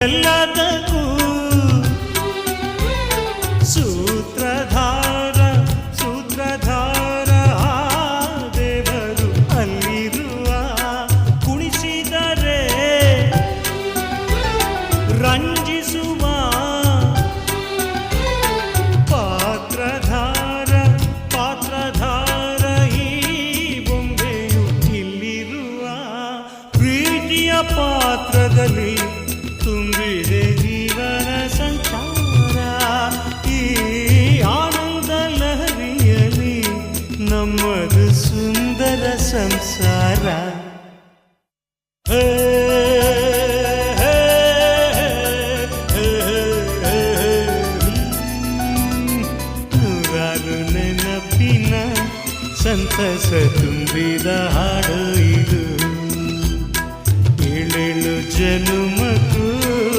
ಎಲ್ಲದಕ್ಕೂ ಸೂತ್ರಧಾರ ಸೂತ್ರಧಾರ ದೇವರು ಅಲ್ಲಿರುವ ಕುಣಿಸಿದರೆ ರಂಜಿಸುವ ಪಾತ್ರಧಾರ ಪಾತ್ರಧಾರ ಈ ಬೊಂಬೆಯು ಇಲ್ಲಿರುವ ಪ್ರೀತಿಯ ಪಾತ್ರದಲ್ಲಿ ತುಂಬಿದೆ ಜೀವನ ಸಂಚಾರ ಈ ಆನಂದ ಲಹರಿಯಲಿ ನಮ್ಮದು ಸುಂದರ ಸಂಸಾರ ಹೇ ಸಂತಸ ತುಂಬಿದ ಹಾಡು ಇದು ಏಳೇಳು ಜನುಮ